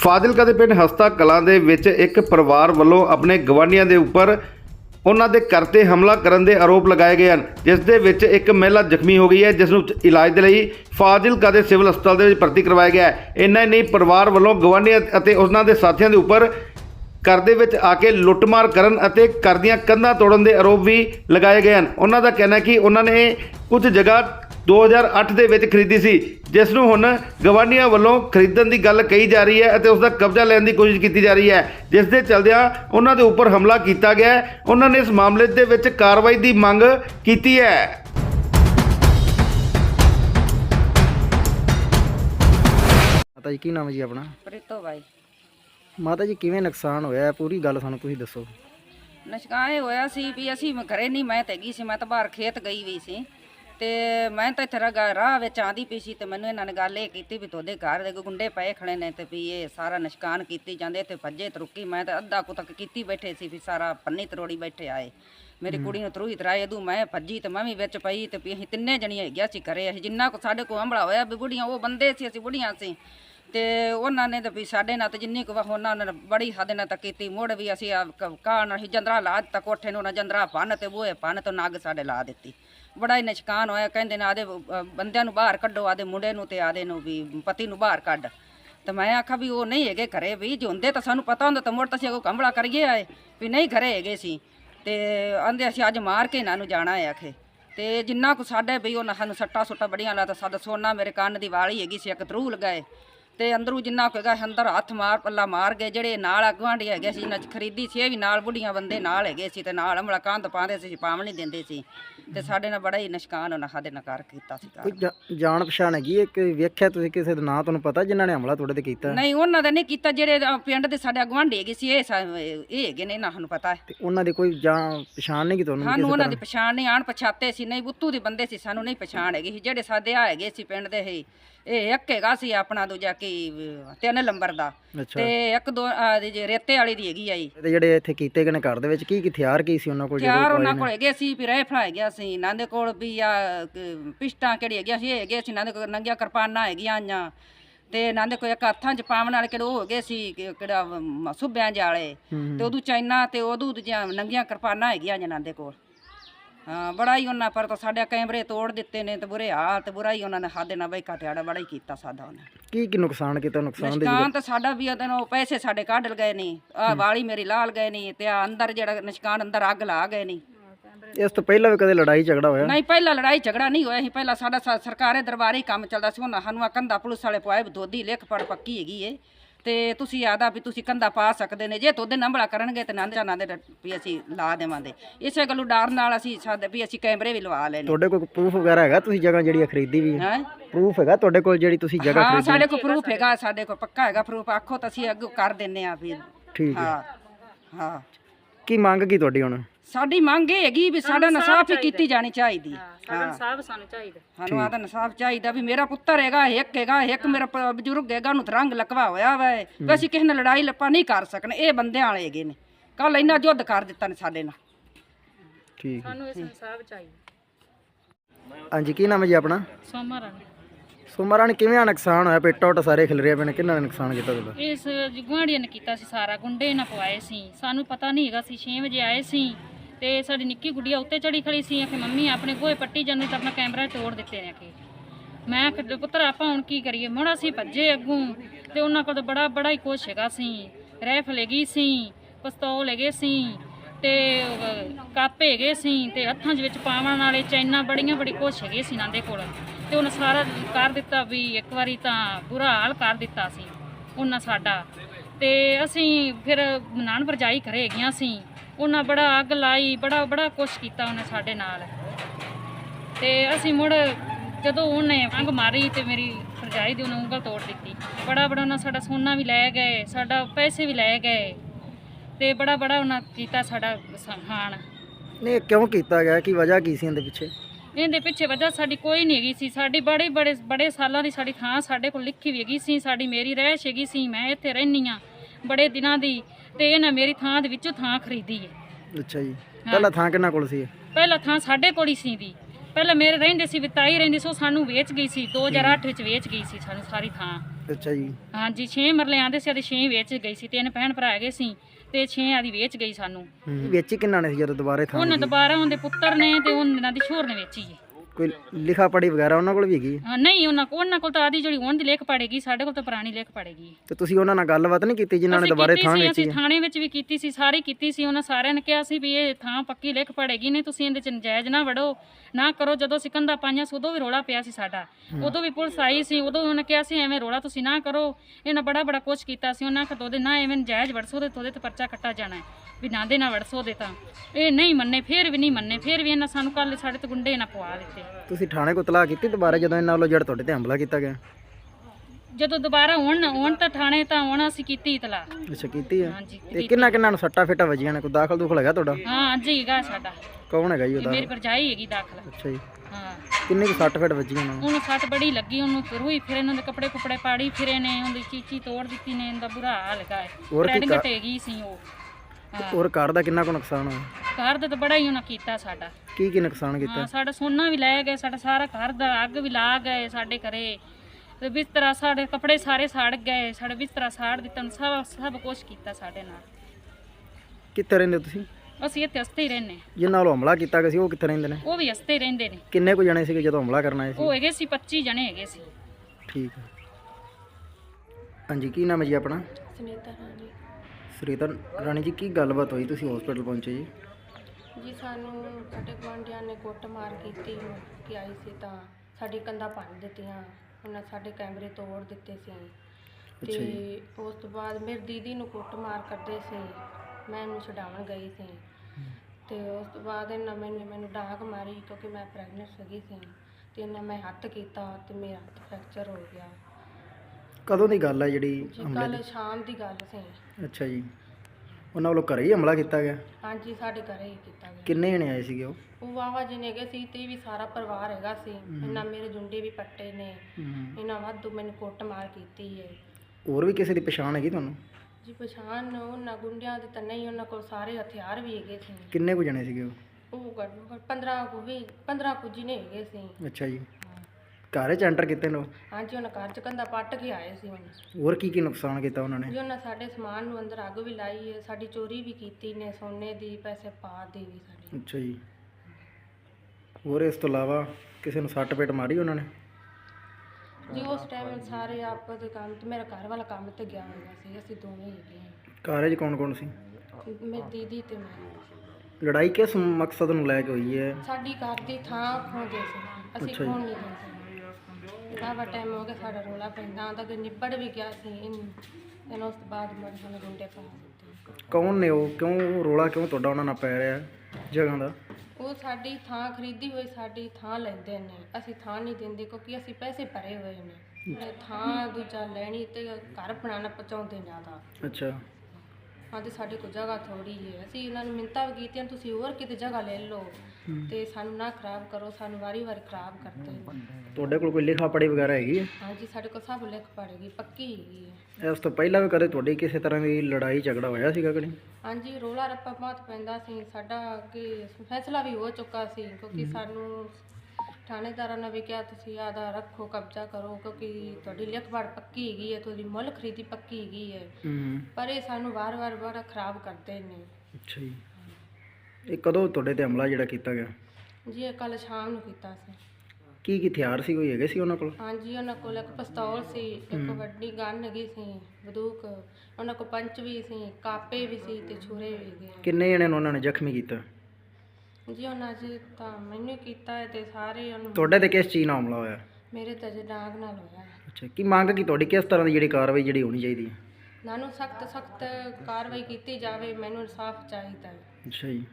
ਫਾਜ਼ਿਲਕਾ ਦੇ ਪਿੰਡ ਹਸਤਾ ਕਲਾਂ ਦੇ ਵਿੱਚ ਇੱਕ ਪਰਿਵਾਰ ਵੱਲੋਂ ਆਪਣੇ ਗਵਾਂਢੀਆਂ ਦੇ ਉੱਪਰ ਉਹਨਾਂ ਦੇ ਘਰ ਤੇ ਹਮਲਾ ਕਰਨ ਦੇ ਆਰੋਪ ਲਗਾਏ ਗਏ ਹਨ। ਜਿਸ ਦੇ ਵਿੱਚ ਇੱਕ ਮਹਿਲਾ ਜ਼ਖਮੀ ਹੋ ਗਈ ਹੈ, ਜਿਸ ਨੂੰ ਇਲਾਜ ਦੇ ਲਈ ਫਾਜ਼ਿਲਕਾ ਦੇ ਸਿਵਲ ਹਸਪਤਾਲ ਦੇ ਵਿੱਚ ਭਰਤੀ ਕਰਵਾਇਆ ਗਿਆ ਹੈ। ਇੰਨਾ ਹੀ ਨਹੀਂ ਪਰਿਵਾਰ ਵੱਲੋਂ ਗਵਾਂਢੀਆਂ ਅਤੇ ਉਹਨਾਂ ਦੇ ਸਾਥੀਆਂ ਦੇ ਉੱਪਰ ਘਰ ਦੇ ਵਿੱਚ ਆ ਕੇ ਲੁੱਟਮਾਰ ਕਰਨ ਅਤੇ ਘਰ ਦੀਆਂ ਕੰਧਾਂ ਤੋੜਨ ਦੇ ਆਰੋਪ ਵੀ ਲਗਾਏ ਗਏ ਹਨ। ਉਹਨਾਂ ਦਾ ਕਹਿਣਾ ਹੈ ਕਿ ਉਹਨਾਂ ਨੇ ਕੁਝ ਜਗ੍ਹਾ 2008 ਦੇ ਵਿੱਚ ਖਰੀਦੀ ਸੀ ਜਿਸ ਨੂੰ ਹੁਣ ਗਵਾਂਢੀਆਂ ਵੱਲੋਂ ਖਰੀਦਣ ਦੀ ਗੱਲ ਕਹੀ ਜਾ ਰਹੀ ਹੈ ਅਤੇ ਉਸ ਦਾ ਕਬਜ਼ਾ ਲੈਣ ਦੀ ਕੋਸ਼ਿਸ਼ ਕੀਤੀ ਜਾ ਰਹੀ ਹੈ। ਜਿਸ ਦੇ ਚਲਦਿਆਂ ਉਹਨਾਂ ਦੇ ਉੱਪਰ ਹਮਲਾ ਕੀਤਾ ਗਿਆ ਹੈ। ਉਹਨਾਂ ਨੇ ਇਸ ਮਾਮਲੇ ਦੇ ਵਿੱਚ ਕਾਰਵਾਈ ਦੀ ਮੰਗ ਕੀਤੀ ਹੈ। ਮਾਤਾ ਜੀ ਕੀ ਨਾਮ ਹੈ ਜੀ ਆਪਣਾ? ਪ੍ਰੀਤੋ ਬਾਈ। ਮਾਤਾ ਜੀ ਕਿਵੇਂ ਨੁਕਸਾਨ ਹੋਇਆ? ਹੈ? ਪੂਰੀ ਗੱਲ ਸਾਨੂੰ ਤੁਸੀਂ ਦੱਸੋ। ਨਸ਼ਕਾਏ ਹੋਇਆ ਸੀ ਵੀ ਅਸੀਂ ਘਰੇ ਨਹੀਂ ਮੈਂ ਤੇ ਗਈ ਸੀ ਮੈਂ ਤਾਂ ਬਾਹਰ ਖੇਤ ਗਈ ਵੀ ਸੀ। ਤੇ ਮੈਂ ਤਾਂ ਇੱਥੇ ਰਗਾ ਰਾਹ ਵਿੱਚ ਆਂਦੀ ਪਈ ਸੀ ਤੇ ਮੈਨੂੰ ਇਹਨਾਂ ਨੇ ਗੱਲ ਇਹ ਕੀਤੀ ਵੀ ਤੁਹਾਡੇ ਘਰ ਦੇ ਗੁੰਡੇ ਪਏ ਖੜੇ ਨੇ ਤੇ ਵੀ ਇਹ ਸਾਰਾ ਨਸ਼ਕਾਨ ਕੀਤੀ ਜਾਂਦੇ ਤੇ ਭੱਜੇ ਤਰੁੱਕੀ ਮੈਂ ਤਾਂ ਅੱਧਾ ਕੁ ਤੱਕ ਕੀਤੀ ਬੈਠੇ ਸੀ ਵੀ ਸਾਰਾ ਪੰਨੀ ਤਰੋੜੀ ਬੈਠੇ ਆਏ। ਮੇਰੀ ਕੁੜੀ ਨੂੰ ਤਰੂਈ ਤਰਾਏ ਦੂ ਮੈਂ ਭੱਜੀ ਤੇ ਮੈਂ ਵੀ ਵਿੱਚ ਪਈ ਤੇ ਵੀ ਅਸੀਂ ਤਿੰਨੇ ਜਣੀਆਂ ਹੈਗੀਆਂ ਸੀ ਘਰੇ ਅਸੀਂ ਜਿੰਨਾ ਕੋ ਸਾਡੇ ਕੋ ਹੰਬੜਾ ਹੋਇਆ ਵੀ ਬੁੜੀਆਂ ਉਹ ਬੰਦੇ ਸੀ ਅਸੀਂ ਬੁੜੀਆਂ ਸੀ। ਤੇ ਉਹਨਾਂ ਨੇ ਤਾਂ ਵੀ ਸਾਡੇ ਨਾਲ ਤੇ ਜਿੰਨੀ ਕੁ ਵਾ ਉਹਨਾਂ ਨੇ ਬੜੀ ਹੱਦ ਨਾਲ ਤਾਂ ਕੀਤੀ ਮੁੜ ਵੀ ਅਸੀਂ ਕਾਣ ਅਸੀਂ ਜੰਦਰਾ ਲਾ ਦਿੱਤਾ ਕੋਠੇ ਨੂੰ ਨਾ ਜੰਦਰਾ ਭੰਨ ਤੇ ਬੂਹੇ ਭੰਨ ਤੇ ਨੱਗ ਸਾਡੇ ਲਾ ਦਿੱਤੀ। ਬੜਾ ਹੀ ਨਿਸ਼ਕਾਨ ਹੋਇਆ, ਕਹਿੰਦੇ ਨੇ ਆਦੇ ਬੰਦਿਆਂ ਨੂੰ ਬਾਹਰ ਕੱਢੋ, ਆਦੇ ਮੁੰਡੇ ਨੂੰ ਤੇ ਆਦੇ ਨੂੰ ਵੀ ਪਤੀ ਨੂੰ ਬਾਹਰ ਕੱਢ। ਤੇ ਮੈਂ ਆਖਿਆ ਵੀ ਉਹ ਨਹੀਂ ਹੈਗੇ ਘਰੇ ਵੀ, ਜੇ ਹੁੰਦੇ ਤਾਂ ਸਾਨੂੰ ਪਤਾ ਹੁੰਦਾ ਤਾਂ ਮੁੜ ਤਾਂ ਅਸੀਂ ਅੱਗੋਂ ਕੰਬਲਾ ਕਰੀਏ ਆਏ, ਵੀ ਨਹੀਂ ਘਰੇ ਹੈਗੇ ਸੀ। ਤੇ ਆਂਦੇ ਅਸੀਂ ਅੱਜ ਮਾਰ ਕੇ ਇਹਨਾਂ ਨੂੰ ਜਾਣਾ ਹੈ ਆਖੇ। ਤੇ ਜਿੰਨਾ ਕੁ ਸਾਡੇ ਵੀ ਉਹਨਾਂ ਸਾਨੂੰ ਸੱਟਾ ਸੁੱਟਾ ਬੜੀਆਂ ਲਾ ਤਾਂ ਸਾਡਾ ਸੋਨਾ ਮੇਰੇ ਕੰਨ ਦੀ ਵਾਲੀ ਹੈਗੀ ਸੀ, ਇੱਕ ਤਰੂ ਲਗਾਏ ਤੇ ਅੰਦਰੋਂ ਜਿੰਨਾ ਹੈਗਾ ਅੰਦਰ ਹੱਥ ਮਾਰ ਪੱਲਾ ਮਾਰ ਗਏ ਜਿਹੜੇ ਨਾਲ ਗੁਆਂਢੀ ਹੈਗੇ ਸੀ ਇਹਨਾਂ ਚ ਖਰੀਦੀ ਸੀ ਇਹ ਵੀ ਨਾਲ ਬੁੱਢੀਆਂ ਬੰਦੇ ਨਾਲ ਹੈਗੇ ਸੀ ਤੇ ਨਾਲ ਹਮਲਾ ਕੰਧ ਪਾਉਂਦੇ ਸੀ ਪਾਵ ਨਹੀਂ ਦਿੰਦੇ ਸੀ। ਤੇ ਸਾਡੇ ਨਾਲ ਬੜਾ ਹੀ ਨਿਸ਼ਕਾਨ ਉਹਨਾਂ ਸਾਡੇ ਨਾਲ ਕਰ ਕੀਤਾ ਸੀ ਕੋਈ ਜਾ- ਜਾਣ ਪਛਾਣ ਹੈਗੀ ਹੈ ਕਿ ਵੇਖਿਆ ਤੁਸੀਂ ਕਿਸੇ ਦਾ ਨਾਂ ਤੁਹਾਨੂੰ ਪਤਾ ਜਿਨ੍ਹਾਂ ਨੇ ਹਮਲਾ ਤੁਹਾਡੇ ਤੇ ਕੀਤਾ? ਨਹੀਂ ਉਹਨਾਂ ਦਾ ਨਹੀਂ ਕੀਤਾ ਜਿਹੜੇ ਪਿੰਡ ਦੇ ਸਾਡੇ ਗੁਆਂਢੀ ਹੈਗੇ ਸੀ ਇਹ ਇਹ ਹੈਗੇ ਨੇ ਇਹਨਾਂ ਸਾਨੂੰ ਪਤਾ ਹੈ। ਤੇ ਉਹਨਾਂ ਦੀ ਕੋਈ ਜਾਣ ਪਛਾਣ ਨਹੀਂ ਕਿ ਤੁਹਾਨੂੰ ਸਾਨੂੰ ਉਹਨਾਂ ਦੀ ਪਛਾਣ ਨਹੀਂ ਆਣ ਪਛਾਤੇ ਸੀ ਨਹੀਂ ਬੁੱਤੂ ਦੇ ਬੰਦੇ ਸੀ ਸਾਨੂੰ ਨਹੀਂ ਪਛਾਣ ਹੈਗੀ ਸੀ ਜਿਹੜੇ ਸਾਡੇ ਆ ਹੈਗੇ ਸੀ ਪਿੰਡ ਦੇ ਇਹ ਇਹ ਇੱਕ ਹੈਗਾ ਸੀ ਆਪਣਾ ਦੂਜਾ ਕੀ ਤਿੰਨ ਨੰਬਰ ਦਾ। ਅੱਛਾ। ਤੇ ਇੱਕ ਦੋ ਜੇ ਰੇਤੇ ਵਾਲੀ ਦੀ ਹੈਗੀ ਆਈ ਤੇ ਜਿਹੜੇ ਇੱਥੇ ਕੀਤੇ ਗਏ ਨੇ ਘਰ ਦੇ ਵਿੱਚ ਕੀ ਕੀ ਹਥਿਆਰ ਕੀ ਸੀ ਉਹਨਾਂ ਕੋਲ ਜਿਹੜੇ ਉਹ ਉਹਨਾਂ ਕੋਲ? ਹੈਗੇ ਸੀ ਵੀ ਰਾਈਫਲ ਹੈਗਿਆ ਸੀ ਇਹਨਾਂ ਦੇ ਕੋਲ ਵੀ ਆ ਪਿਸਟਾਂ ਕਿਹੜੀ ਹੈਗੀਆਂ ਸੀ ਇਹ ਹੈਗੇ ਸੀ ਇਹਨਾਂ ਦੇ ਕੋਲ ਨੰਗੀਆਂ ਕਿਰਪਾਨਾਂ ਹੈਗੀਆਂ ਆਈਆਂ। ਤੇ ਇਹਨਾਂ ਦੇ ਕੋਈ ਇੱਕ ਹੱਥਾਂ 'ਚ ਪਾਵਣ ਵਾਲੇ ਕਿਹੜੇ ਉਹ ਹੈਗੇ ਸੀ ਕਿ- ਕਿਹੜਾ ਸੁੱਬਿਆਂ ਜਾਲੇ ਤੇ ਉਦੋਂ ਚਾਈਨਾ ਤੇ ਉਦੋਂ ਦੂਜੀਆਂ ਨੰਗੀਆਂ ਕਿਰਪਾਨਾਂ ਹੈਗੀਆਂ ਇਹਨਾਂ ਦੇ ਕੋਲ। ਹਾਂ ਬੜਾ ਹੀ ਉਹਨਾਂ ਪਰ ਤਾਂ ਸਾਡੇ ਕੈਮਰੇ ਤੋੜ ਦਿੱਤੇ ਨੇ ਤੇ ਬੁਰੇ ਹਾਲ ਤੇ ਬੁਰਾ ਹੀ ਉਹਨਾਂ ਨੇ ਸਾਡੇ ਨਾਲ ਬੈਕਾ ਤਿਆੜਾ ਬੜਾ ਹੀ ਕੀਤਾ ਸਾਡਾ ਉਹਨੇ ਕੀ ਕੀ ਨੁਕਸਾਨ ਕੀਤਾ ਨੁਕਸਾਨ ਦੇ ਨਿਸ਼ਕਾਨ ਤਾਂ ਸਾਡਾ ਵੀ ਉਹਦੇ ਨਾਲ ਪੈਸੇ ਸਾਡੇ ਕੱਢ ਗਏ ਨਹੀਂ ਆ ਵਾਲੀ ਮੇਰੀ ਲਾਲ ਗਏ ਨਹੀਂ ਤੇ ਆ ਅੰਦਰ ਜਿਹੜਾ ਨਿਸ਼ਕਾਨ ਅੰਦਰ ਅੱਗ ਲਾ ਗਏ ਨਹੀਂ। ਇਸ ਤੋਂ ਪਹਿਲਾਂ ਵੀ ਕਦੇ ਲੜਾਈ ਝਗੜਾ ਹੋਇਆ? ਨਹੀਂ ਪਹਿਲਾਂ ਲੜਾਈ ਝਗੜਾ ਨਹੀਂ ਹੋਇਆ ਸੀ ਪਹਿਲਾਂ ਸਾਡਾ ਸਰਕਾਰੇ ਦਰਬਾਰੇ ਕੰਮ ਚੱਲਦਾ ਸੀ ਉਹਨਾਂ ਸਾਨੂੰ ਕੰਧਾ ਪੁਲਿਸ ਵਾਲੇ ਪਵਾਏ ਵੀ ਦੋਦੀ ਲਿਖ ਪੜ ਪੱਕੀ ਹੈਗੀ ਏ। ਤੇ ਤੁਸੀਂ ਆਦਾ ਵੀ ਤੁਸੀਂ ਕੰਧਾ ਪਾ ਸਕਦੇ ਨੇ ਜੇ ਤੁਹਾਡੇ ਨੰਬਲਾ ਕਰਨਗੇ ਤੇ ਨੰਦ ਜਾਨਾਂ ਦੇ ਵੀ ਅਸੀਂ ਲਾ ਦੇਵਾਂਗੇ। ਇਸੇ ਗੱਲੋਂ ਡਰ ਨਾਲ ਅਸੀਂ ਸਾਡੇ ਵੀ ਅਸੀਂ ਕੈਮਰੇ ਵੀ ਲਵਾ ਲੈਣੇ ਤੁਹਾਡੇ ਕੋਲ ਪ੍ਰੂਫ ਵਗੈਰਾ ਹੈਗਾ? ਤੁਸੀਂ ਜਗ੍ਹਾ ਜਿਹੜੀ ਖਰੀਦੀ ਵੀ ਹੈ। ਹੈ? ਪ੍ਰੂਫ ਹੈਗਾ ਤੁਹਾਡੇ ਕੋਲ ਜਿਹੜੀ ਤੁਸੀਂ ਜਗ੍ਹਾ ਹਾਂ ਖਰੀਦੀ? ਸਾਡੇ ਕੋਲ ਪ੍ਰੂਫ ਹੈਗਾ ਸਾਡੇ ਕੋਲ ਪੱਕਾ ਹੈਗਾ ਪ੍ਰੂਫ ਆਖੋ ਤਾਂ ਅਸੀਂ ਅੱਗੇ ਕਰ ਦਿੰਨੇ ਆ ਵੀ ਠੀਕ ਹੈ। ਹਾਂ ਹਾਂ। ਕੀ ਮੰਗ ਕੀ ਤੁਹਾਡੀ ਹੁਣ? ਸਾਡੀ ਮੰਗ ਇਹ ਹੈਗੀ ਵੀ ਸਾਡਾ ਇਨਸਾਫ ਹੀ ਕੀਤੀ ਜਾਣੀ ਚਾਹੀਦੀ। ਸਾਡਾ ਇਨਸਾਫ ਸਾਨੂੰ ਚਾਹੀਦਾ ਸਾਨੂੰ ਆਦਾ ਇਨਸਾਫ ਚਾਹੀਦਾ ਵੀ ਮੇਰਾ ਪੁੱਤਰ ਹੈਗਾ ਇੱਕ ਹੈਗਾ ਇੱਕ ਮੇਰਾ ਪ- ਬਜ਼ੁਰਗ ਹੈਗਾ ਉਹਨੂੰ ਤਾਂ ਰੰਗ ਲਕਵਾ ਹੋਇਆ ਵਾ ਵੀ ਅਸੀਂ ਕਿਸੇ ਨਾਲ ਲੜਾਈ ਲੱਪਾ ਨਹੀਂ ਕਰ ਸਕਣੇ ਇਹ ਬੰਦਿਆਂ ਵਾਲੇ ਹੈਗੇ ਨੇ। ਕੱਲ ਇੰਨਾ ਯੁੱਧ ਕਰ ਦਿੱਤਾ ਨੇ ਸਾਡੇ ਨਾਲ। ਠੀਕ। ਹੈ ਸਾਨੂੰ ਇਸ ਇਨਸਾਫ ਚਾਹੀਦਾ ਹਾਂਜੀ ਕੀ ਨਾਮ ਹੈ ਜੀ ਆਪਣਾ? ਸੋਮਾ ਰਾਣੀ। ਕਿਵੇਂ ਆ ਨੁਕਸਾਨ ਹੋਇਆ? ਪਿੱਟ ਉੱਟ ਸਾਰੇ ਖਿਲ ਰਹੇ ਪਏ ਨੇ ਕਿੰਨਾ ਨੁਕਸਾਨ ਕੀਤਾ ਤੁਹਾਡਾ? ਇਸ ਗੁਆਂਢੀਆਂ ਨੇ ਕੀਤਾ ਸੀ ਸਾਰਾ ਗੁੰਡੇ ਨਾ ਪਵਾਏ ਸੀ। ਸਾਨੂੰ ਪਤਾ ਨਹੀਂ ਹੈਗਾ ਸੀ 6 ਵਜੇ ਆਏ ਸੀ। ਤੇ ਸਾਡੀ ਨਿੱਕੀ ਗੁੱਡੀਆ ਉੱਤੇ ਚੜੀ ਖੜੀ ਸੀ ਆਖੇ, ਮੰਮੀ, ਆਪਣੇ ਗੋਹੇ ਪੱਟੀ ਜਾਂਦੇ ਤਾਂ ਆਪਣਾ ਕੈਮਰਾ ਤੋੜ ਦਿੱਤੇ ਨੇ ਆਖੇ। ਮੈਂ ਆਖਿਆ ਪੁੱਤਰ, ਆਪਾਂ ਹੁਣ ਕੀ ਕਰੀਏ? ਮੁੜ ਅਸੀਂ ਭੱਜੇ ਅੱਗੋਂ ਤੇ ਉਹਨਾਂ ਕੋਲ ਤਾਂ ਬੜਾ ਬੜਾ ਹੀ ਕੁਛ ਹੈਗਾ ਸੀ। ਰਾਈਫਲ ਹੈਗੀ ਸੀ, ਪਿਸਤੌਲ ਹੈਗੇ ਸੀ ਤੇ ਕੱਪ ਹੈਗੇ ਸੀ ਤੇ ਹੱਥਾਂ 'ਚ ਵਿੱਚ ਪਾਵਣ ਵਾਲੇ ਚੈਨਾ ਬੜੀਆਂ, ਬੜੀ ਕੁਛ ਹੈਗੇ ਸੀ ਇਹਨਾਂ ਦੇ ਕੋਲ। ਤੇ ਉਹਨਾਂ ਸਾਰਾ ਕਰ ਦਿੱਤਾ ਵੀ ਇੱਕ ਵਾਰੀ ਤਾਂ ਬੁਰਾ ਹਾਲ ਕਰ ਦਿੱਤਾ ਸੀ, ਉਹਨਾਂ ਸਾਡਾ। ਤੇ ਅਸੀਂ ਫਿਰ ਨਾਨ ਭਰਜਾਈ ਘਰੇ ਹੈਗੀਆਂ ਸੀ। ਉਹਨਾਂ ਬੜਾ ਅੱਗ ਲਾਈ ਬੜਾ ਬੜਾ ਕੁਛ ਕੀਤਾ ਉਹਨੇ ਸਾਡੇ ਨਾਲ। ਤੇ ਅਸੀਂ ਮੁੜ ਜਦੋਂ ਉਹਨੇ ਅੰਗ ਮਾਰੀ ਤੇ ਮੇਰੀ ਭਰਜਾਈ ਦੀ ਉਹਨੇ ਉਂਗਲ ਤੋੜ ਦਿੱਤੀ। ਬੜਾ ਬੜਾ ਉਹਨਾਂ ਸਾਡਾ ਸੋਨਾ ਵੀ ਲੈ ਗਏ ਸਾਡਾ ਪੈਸੇ ਵੀ ਲੈ ਗਏ ਤੇ ਬੜਾ ਬੜਾ ਉਹਨਾਂ ਕੀਤਾ ਸਾਡਾ ਹਾਨ ਇਹ ਕਿਉਂ ਕੀਤਾ ਗਿਆ? ਕੀ ਵਜ੍ਹਾ ਕੀ ਸੀ ਇਹਦੇ ਪਿੱਛੇ? ਇਹਦੇ ਪਿੱਛੇ ਵਜ੍ਹਾ ਸਾਡੀ ਕੋਈ ਨਹੀਂ ਹੈਗੀ ਸੀ। ਸਾਡੀ ਬੜੇ ਬੜੇ ਬੜੇ ਸਾਲਾਂ ਦੀ ਸਾਡੀ ਥਾਂ ਸਾਡੇ ਕੋਲ ਲਿਖੀ ਵੀ ਹੈਗੀ ਸੀ। ਸਾਡੀ ਮੇਰੀ ਰਹਿਸ਼ ਹੈਗੀ ਸੀ ਮੈਂ ਇੱਥੇ ਰਹਿੰਦੀ ਆ ਬੜੇ ਦਿਨਾਂ ਦੀ ਤੇ ਇਹਨਾਂ ਮੇਰੀ ਥਾਂ ਦੇ ਵਿੱਚੋਂ ਥਾਂ ਖਰੀਦੀ ਹੈ ਅੱਛਾ ਜੀ। ਪਹਿਲਾਂ ਥਾਂ ਕਿੰਨਾ ਕੋਲ ਸੀ ਪਹਿਲਾਂ ਥਾਂ ਸਾਡੇ ਕੋਲ ਹੀ ਸੀ ਦੀ ਪਹਿਲਾਂ ਮੇਰੇ ਰਹਿੰਦੇ ਸੀ ਵਿਤਾਈ ਰਹਿੰਦੀ ਸੀ ਉਹ ਸਾਨੂੰ ਵੇਚ ਗਈ ਸੀ 2008 ਵਿੱਚ ਵੇਚ ਗਈ ਸੀ ਸਾਨੂੰ ਸਾਰੀ ਥਾਂ। ਅੱਛਾ ਜੀ। ਹਾਂਜੀ 6 ਮਰਲੇ ਆਂਦੇ ਸੀ ਆਦੇ 6 ਵੇਚ ਗਈ ਸੀ ਤਿੰਨ ਭੈਣ ਭਰਾ ਹੈਗੇ ਸੀ ਤੇ 6 ਆਦੀ ਵੇਚ ਗਈ ਸਾਨੂੰ। ਵੇਚੀ ਕਿੰਨਾ ਨੇ ਸੀ ਜਦੋਂ ਦੁਬਾਰੇ ਥਾਂ ਉਹਨਾਂ ਦੁਬਾਰਾ ਉਹਦੇ ਪੁੱਤਰ ਨੇ ਤੇ ਉਹਨਾਂ ਦੀ ਛੋਰ ਨੇ ਵੇਚੀ ਹੈ ਕੋਈ ਲਿਖਾ ਪੜੀ ਵਗੈਰਾ ਉਹਨਾਂ ਕੋਲ ਵੀ ਹੈਗੀ? ਹੈ? ਹਾਂ, ਨਹੀਂ ਉਹਨਾਂ ਕੋਲ ਉਹਨਾਂ ਕੋਲ ਤਾਂ ਆਦੀ ਜਿਹੜੀ ਉਹਨਾਂ ਦੀ ਲਿਖ ਪੜੇਗੀ ਸਾਡੇ ਕੋਲ ਤਾਂ ਪੁਰਾਣੀ ਲਿਖ ਪੜੇਗੀ ਤੇ ਤੁਸੀਂ ਉਹਨਾਂ ਨਾਲ ਗੱਲਬਾਤ ਨਹੀਂ ਕੀਤੀ ਜਿਨ੍ਹਾਂ ਨੇ ਅਸੀਂ ਦੁਬਾਰੇ ਕੀਤੀ ਥਾਂ ਸੀ, ਵੇਚੀ ਅਸੀਂ ਹੈ? ਥਾਣੇ ਵਿੱਚ ਵੀ ਕੀਤੀ ਸੀ ਸਾਰੀ ਕੀਤੀ ਸੀ ਉਹਨਾਂ ਸਾਰਿਆਂ ਨੇ ਕਿਹਾ ਸੀ ਵੀ ਇਹ ਥਾਂ ਪੱਕੀ ਲਿਖ ਪੜੇਗੀ ਨਹੀਂ ਤੁਸੀਂ ਇਹਦੇ ਚ ਨਜਾਇਜ਼ ਨਾ ਵੜੋ ਨਾ ਕਰੋ ਜਦੋਂ ਸਿਕੰਦਾ ਪਾਈਆਂ ਸੀ ਉਦੋਂ ਵੀ ਰੋਲਾ ਪਿਆ ਸੀ ਸਾਡਾ। ਉਦੋਂ ਵੀ ਪੁਲਿਸ ਆਈ ਸੀ ਉਦੋਂ ਉਹਨੇ ਕਿਹਾ ਸੀ ਐਵੇਂ ਰੋਲਾ ਤੁਸੀਂ ਨਾ ਕਰੋ ਇਹਨਾਂ ਬੜਾ ਬੜਾ ਕੁਛ ਕੀਤਾ ਸੀ ਉਹਨਾਂ ਕਹਤੋਦੇ ਨਾ ਐਵੇਂ ਨਜਾਇਜ਼ ਵੜਸੋ ਦੇ ਤੋਦੇ ਤੇ ਪਰਚਾ ਕੱਟਾ ਜਾਣਾ ਹੈ। ਵੀ ਨਾ ਦੇ ਨਾ ਵੜਸੋ ਦੇ ਤਾਂ। ਇਹ ਨਹੀਂ ਮੰਨੇ ਫੇਰ ਵੀ ਨਹੀਂ ਮੰਨੇ ਫੇਰ ਵੀ ਇਹਨਾਂ ਸਾਨੂੰ ਕੱਲ ਸਾਡੇ ਤੇ ਗੁੰਡੇ ਨਾ ਪਵਾ ਦਿੱਤੇ। ਤੁਸੀਂ ਥਾਣੇ ਕੋ ਤਲਾਹ ਕੀਤੀ ਦੁਬਾਰਾ ਜਦੋਂ ਇਹਨਾਂ ਵੱਲੋਂ ਜਿਹੜਾ ਤੁਹਾਡੇ ਤੇ ਹਮਲਾ ਕੀਤਾ ਗਿਆ? ਜਦੋਂ ਦੁਬਾਰਾ ਹੁਣ ਹੁਣ ਤਾਂ ਥਾਣੇ ਤਾਂ ਹੁਣ ਅਸੀਂ ਕੀਤੀ ਇਤਲਾ ਅੱਛਾ ਕੀਤੀ ਹੈ ਹਾਂਜੀ ਤੇ ਕਿੰਨਾ ਕਿੰਨਾ ਨੂੰ ਸੱਟਾ ਫੇਟਾ ਵੱਜੀਆਂ ਨੇ? ਕੋਈ ਦਾਖਲ ਦੁਖਲ ਹੈਗਾ ਤੁਹਾਡਾ? ਹਾਂ ਅੱਜ ਹੈਗਾ ਸਾਡਾ। ਕੌਣ ਹੈਗਾ ਜੀ ਉਹਦਾ? ਮੇਰੀ ਭਰਜਾਈ ਹੈਗੀ ਦਾਖਲ। ਅੱਛਾ ਜੀ। ਹਾਂ। ਕਿੰਨੇ ਕੁ ਸੱਟ ਫੇਟ ਵੱਜੀਆਂ ਨੇ? ਉਹਨੂੰ ਸੱਟ ਬੜੀ ਲੱਗੀ ਉਹਨੂੰ ਰੂਈ ਫਿਰ ਇਹਨਾਂ ਦੇ ਕੱਪੜੇ ਕੁਪੜੇ ਪਾੜੀ ਫਿਰੇ ਨੇ ਉਹਦੀ ਚੀਚੀ ਤੋੜ ਦਿੱਤੀ ਨੇ ਇਹਦਾ ਬੁਰਾ ਹਾਲ ਹੈਗਾ। ਹੋਰ ਕੀ ਰੈਡਿੰਗ ਕਰ- ਟੇ ਗਈ ਸੀ ਉਹ। ਹਾਂ। ਔਰ ਘਰ ਦਾ ਕਿੰਨਾ ਕੁ ਨੁਕਸਾਨ ਹੋਇਆ? ਘਰ ਦਾ ਤਾਂ ਬੜਾ ਹੀ ਉਹਨਾਂ ਕੀਤਾ ਸਾਡਾ। ਕੀ ਕੀ ਨੁਕਸਾਨ ਕੀਤਾ? ਹਾਂ ਸਾਡਾ ਸੋਨਾ ਵੀ ਲੈ ਗਏ ਸਾਡਾ ਸਾਰਾ ਘਰ ਦਾ ਅੱਗ ਵੀ ਲਾ ਗਏ ਸਾਡੇ ਘਰੇ। ਤੇ ਬਿਸਤਰਾ ਸਾਡੇ ਕੱਪੜੇ ਸਾਰੇ ਸਾੜ ਗਏ ਸਾਡਾ ਬਿਸਤਰਾ ਸਾੜ ਦਿੱਤਾ ਉਹਨੇ ਸਭ ਸਭ ਕੁਝ ਕੀਤਾ ਸਾਡੇ ਨਾਲ। ਕਿੱਥੇ ਰਹਿੰਦੇ ਹੋ ਤੁਸੀਂ? ਅਸੀਂ ਇੱਥੇ ਹਸਤੇ ਹੀ ਰਹਿੰਦੇ ਜਿਨ੍ਹਾਂ ਵੱਲੋਂ ਹਮਲਾ ਕੀਤਾ ਗਿਆ ਸੀ ਉਹ ਕਿੱਥੇ ਰਹਿੰਦੇ ਨੇ? ਉਹ ਵੀ ਹਸਤੇ ਹੀ ਰਹਿੰਦੇ ਨੇ। ਕਿੰਨੇ ਕੁ ਜਣੇ ਸੀਗੇ ਜਦੋਂ ਹਮਲਾ ਕਰਨ ਆਏ ਸੀ? ਉਹ ਹੈਗੇ ਸੀ 25 ਜਣੇ ਹੈਗੇ ਸੀ। ਠੀਕ ਹੈ ਹਾਂਜੀ ਕੀ ਨਾਮ ਹੈ ਜੀ ਆਪਣਾ? ਸੁਨੀਤਾ ਰਾਣੀ। ਸੁਰੀਤਾ ਰਾਣੀ ਜੀ ਕੀ ਗੱਲਬਾਤ ਹੋਈ ਤੁਸੀਂ ਹਸਪੀਟਲ ਪਹੁੰਚੇ ਜੀ? ਜੀ ਸਾਨੂੰ ਸਾਡੇ ਗੁਆਂਢੀਆਂ ਨੇ ਕੁੱਟ ਮਾਰ ਕੀਤੀ ਕਿ ਆਈ ਸੀ ਤਾਂ ਸਾਡੀ ਕੰਧਾਂ ਭੰਨ ਦਿੱਤੀਆਂ ਉਹਨਾਂ ਸਾਡੇ ਕੈਮਰੇ ਤੋੜ ਦਿੱਤੇ ਸੀ। ਤੇ ਉਸ ਤੋਂ ਬਾਅਦ ਮੇਰੀ ਦੀਦੀ ਨੂੰ ਕੁੱਟ ਮਾਰ ਕਰਦੇ ਸੀ ਮੈਂ ਇਹਨੂੰ ਛਡਾਉਣ ਗਈ ਸੀ। ਤੇ ਉਸ ਤੋਂ ਬਾਅਦ ਇਹਨਾਂ ਮੈਨੂੰ ਮੈਨੂੰ ਡਾਂਗ ਮਾਰੀ ਕਿਉਂਕਿ ਮੈਂ ਪ੍ਰੈਗਨੈਂਟ ਸੀਗੀ ਸੀ। ਤੇ ਇਹਨਾਂ ਮੈਂ ਹੱਥ ਕੀਤਾ ਤੇ ਮੇਰਾ ਹੱਥ ਫ੍ਰੈਕਚਰ ਹੋ ਗਿਆ। ਕਦੋਂ ਦੀ ਗੱਲ ਹੈ ਜਿਹੜੀ ਕੱਲ ਸ਼ਾਮ ਦੀ ਗੱਲ ਸੀ ਅੱਛਾ ਜੀ। ਉਹਨਾਂ ਵੱਲੋਂ ਘਰੇ ਹੀ ਹਮਲਾ ਕੀਤਾ ਗਿਆ? ਹਾਂਜੀ ਸਾਡੇ ਘਰੇ ਹੀ ਕੀਤਾ ਗਿਆ। ਕਿੰਨੇ ਜਣੇ ਆਏ ਸੀਗੇ ਉਹ? ਉਹ ਵਾਵਾ ਜੀ ਨੇ ਗਏ ਸੀ ਤੇ ਵੀ ਸਾਰਾ ਪਰਿਵਾਰ ਹੈਗਾ ਸੀ। ਇਹਨਾਂ ਮੇਰੇ ਜੁੰਡੇ ਵੀ ਪੱਟੇ ਨੇ। ਹਮ, ਇਹਨਾਂ ਵਾਧੂ ਮੈਨੂੰ ਕੁੱਟ ਮਾਰ ਕੀਤੀ ਹੈ ਹੋਰ ਵੀ ਕਿਸੇ ਦੀ ਪਛਾਣ ਹੈਗੀ ਤੁਹਾਨੂੰ? ਜੀ ਪਛਾਣ ਉਹਨਾਂ ਗੁੰਡਿਆਂ ਦੀ ਤਾਂ ਨਹੀਂ ਉਹਨਾਂ ਕੋਲ ਸਾਰੇ ਹਥਿਆਰ ਵੀ ਹੈਗੇ ਸੀ। ਕਿੰਨੇ ਕੁ ਜਣੇ ਸੀਗੇ ਉਹ? ਉਹ ਘੱਟੋ ਘੱਟ 15 ਕੁ ਵੀ 15 ਕੁ ਜੀ ਨੇ ਹੈਗੇ ਸੀ। ਅੱਛਾ ਜੀ। ਘਰ ਚ ਐਂਟਰ ਕੀਤੇ ਨੇ? ਹਾਂਜੀ ਉਹਨਾਂ ਘਰ ਚ ਕੰਧਾ ਪੱਟ ਕੇ ਆਏ ਸੀ ਹੁਣ। ਹੋਰ ਕੀ ਕੀ ਨੁਕਸਾਨ ਕੀਤਾ ਉਹਨਾਂ ਨੇ? ਜੀ ਉਹਨਾਂ ਸਾਡੇ ਸਮਾਨ ਨੂੰ ਅੰਦਰ ਅੱਗ ਵੀ ਲਾਈ ਹੈ ਸਾਡੀ ਚੋਰੀ ਵੀ ਕੀਤੀ ਨੇ ਸੋਨੇ ਦੀ ਪੈਸੇ ਪਾ ਦੇ ਵੀ ਸਾਡੇ। ਅੱਛਾ ਜੀ। ਹੋਰ ਇਸ ਤੋਂ ਇਲਾਵਾ ਕਿਸੇ ਨੂੰ ਸੱਟ ਪੇਟ ਮਾਰੀ ਉਹਨਾਂ ਨੇ? ਜੀ ਉਸ ਟਾਈਮ ਸਾਰੇ ਆਪ ਦੇ ਕੰਮ ਤੇ ਮੇਰਾ ਘਰ ਵਾਲਾ ਕੰਮ ਤੇ ਗਿਆ ਹੋਇਆ ਸੀ ਅਸੀਂ ਦੋਵੇਂ ਹਾਂ ਘਰ 'ਚ ਕੌਣ ਕੌਣ ਸੀ? ਮੇਰੀ ਦੀਦੀ ਤੇ ਮੈਂ। ਲੜਾਈ ਕਿਸ ਮਕਸਦ ਨੂੰ ਲੈ ਕੇ ਹੋਈ ਹੈ? ਸਾਡੀ ਘਰ ਦੀ ਥਾਂ ਖੋਦੇ ਸੀ ਅਸੀਂ ਅੱਛਾ ਜੀ। ਖੋਣ ਨਹੀਂ ਸੀ ਕਾਵਾ ਟਾਈਮ ਹੋ ਗਿਆ ਸਾਡਾ ਰੋਲਾ ਪੈਂਦਾ ਤਾਂ ਕਿ ਨਿਬੜ ਵੀ ਗਿਆ ਸੀ ਇਹਨਾਂ। ਉਸ ਤੋਂ ਬਾਅਦ ਮੇਰੇ ਸਾਨੂੰ ਗੁੰਡੇ ਪਾ ਦਿੱਤੇ। ਕੌਣ ਨੇ ਉਹ? ਕਿਉਂ ਰੋਲਾ ਕਿਉਂ ਤੁਹਾਡਾ ਉਹਨਾਂ ਨਾਲ ਪੈ ਰਿਹਾ ਜਗ੍ਹਾ ਦਾ? ਉਹ ਸਾਡੀ ਥਾਂ ਖਰੀਦੀ ਹੋਈ ਸਾਡੀ ਥਾਂ ਲੈਂਦੇ ਨੇ। ਅਸੀਂ ਥਾਂ ਨਹੀਂ ਦਿੰਦੇ ਕਿਉਂਕਿ ਅਸੀਂ ਪੈਸੇ ਭਰੇ ਹੋਏ ਨੇ। ਤੇ ਥਾਂ ਦੂਜਾ ਲੈਣੀ ਤੇ ਘਰ ਬਣਾਉਣਾ ਪਹੁੰਚਾਉਂਦੇ ਜ਼ਿਆਦਾ ਅੱਛਾ। ਹਾਂ ਤੇ ਸਾਡੇ ਕੋਲ ਜਗ੍ਹਾ ਥੋੜੀ ਹੈ। ਅਸੀਂ ਇਹਨਾਂ ਨੂੰ ਮਿੰਤਾ ਵੀ ਕੀਤੀਆਂ ਤੁਸੀਂ ਹੋਰ ਕਿਤੇ ਜਗ੍ਹਾ ਲੈ ਲਓ। ਤੇ ਸਾਨੂੰ ਨਾ ਖਰਾਬ ਕਰੋ ਸਾਨੂੰ ਵਾਰੀ-ਵਾਰੀ ਖਰਾਬ ਕਰਦੇ ਤੁਹਾਡੇ ਕੋਲ ਕੋਈ ਲਿਖਾ ਪੜੀ ਵਗੈਰਾ ਹੈਗੀ ਹੈ? ਹਾਂਜੀ ਸਾਡੇ ਕੋਲ ਸਭ ਲਿਖ ਪੜੇਗੀ ਪੱਕੀ ਹੈਗੀ ਹੈ। ਇਸ ਤੋਂ ਪਹਿਲਾਂ ਵੀ ਕਦੇ ਤੁਹਾਡੀ ਕਿਸੇ ਤਰ੍ਹਾਂ ਦੀ ਲੜਾਈ ਝਗੜਾ ਹੋਇਆ ਸੀਗਾ ਕਿ ਨਹੀਂ ਹਾਂਜੀ ਰੋਲਾ ਰੱਪਾ ਬਹੁਤ ਪੈਂਦਾ ਸੀ ਸਾਡਾ ਅੱਗੇ ਫੈਸਲਾ ਵੀ ਹੋ ਚੁੱਕਾ ਸੀ ਕਿਉਂਕਿ ਸਾਨੂੰ ਥਾਣੇਦਾਰਾਂ ਨੇ ਵੀ ਕਿਹਾ ਤੁਸੀਂ ਆਦਾ ਰੱਖੋ ਕਬਜ਼ਾ ਕਰੋ ਕਿਉਂਕਿ ਤੁਹਾਡੀ ਲਿਖ ਪੜ ਪੱਕੀ ਹੈਗੀ ਹੈ ਤੁਹਾਡੀ ਮੁੱਲ ਖਰੀਦੀ ਪੱਕੀ ਹੈਗੀ ਹੈ। ਹੂੰ। ਪਰ ਇਹ ਸਾਨੂੰ ਵਾਰ-ਵਾਰ ਬੜਾ ਖਰਾਬ ਕਰਦੇ ਨੇ। ਅੱਛਾ ਜੀ। ਇਹ ਕਦੋਂ ਤੁਹਾਡੇ ਤੇ ਹਮਲਾ ਜਿਹੜਾ ਕੀਤਾ ਗਿਆ? ਜੀ ਇਹ ਕੱਲ ਸ਼ਾਮ ਨੂੰ ਕੀਤਾ ਸੀ। ਕੀ ਕੀ ਹਥਿਆਰ ਸੀ? ਕੋਈ ਹੈਗੇ ਸੀ ਉਹਨਾਂ ਕੋਲ? ਹਾਂਜੀ ਉਹਨਾਂ ਕੋਲ ਇੱਕ ਪਿਸਤੌਲ ਸੀ ਇੱਕ ਵੱਡੀ ਗਨ ਹੈਗੀ ਸੀ ਬੰਦੂਕ। ਉਹਨਾਂ ਕੋਲ ਪੰਚ ਵੀ ਸੀ ਕਾਪੇ ਵੀ ਸੀ ਤੇ ਛੁਰੇ ਵੀ ਹੈਗੇ ਕਿੰਨੇ ਜਣੇ ਨੂੰ ਉਹਨਾਂ ਨੇ ਜ਼ਖਮੀ ਕੀਤਾ? ਜੀ ਉਹਨਾਂ ਜੀ ਤਾਂ ਮੈਨੂੰ ਹੀ ਕੀਤਾ ਹੈ ਤੇ ਸਾਰੇ ਉਹਨੂੰ ਤੁਹਾਡੇ ਤੇ ਕਿਸ ਚੀਜ਼ ਨਾਲ ਹਮਲਾ ਹੋਇਆ? ਮੇਰੇ ਤਾਂ ਜੇ ਡਾਂਗ ਨਾਲ ਹੋਇਆ ਹੈ। ਅੱਛਾ ਕੀ ਮੰਗ ਕੀ ਤੁਹਾਡੀ? ਕਿਸ ਤਰ੍ਹਾਂ ਦੀ ਜਿਹੜੀ ਕਾਰਵਾਈ ਜਿਹੜੀ ਹੋਣੀ ਚਾਹੀਦੀ ਹੈ? ਨਾਨੂੰ ਸਖਤ ਸਖਤ ਕਾਰਵਾਈ ਕੀਤੀ ਜਾਵੇ ਮੈਨੂੰ ਇਨਸਾਫ ਚਾਹੀਦਾ ਹੈ। ਅੱਛਾ ਜੀ।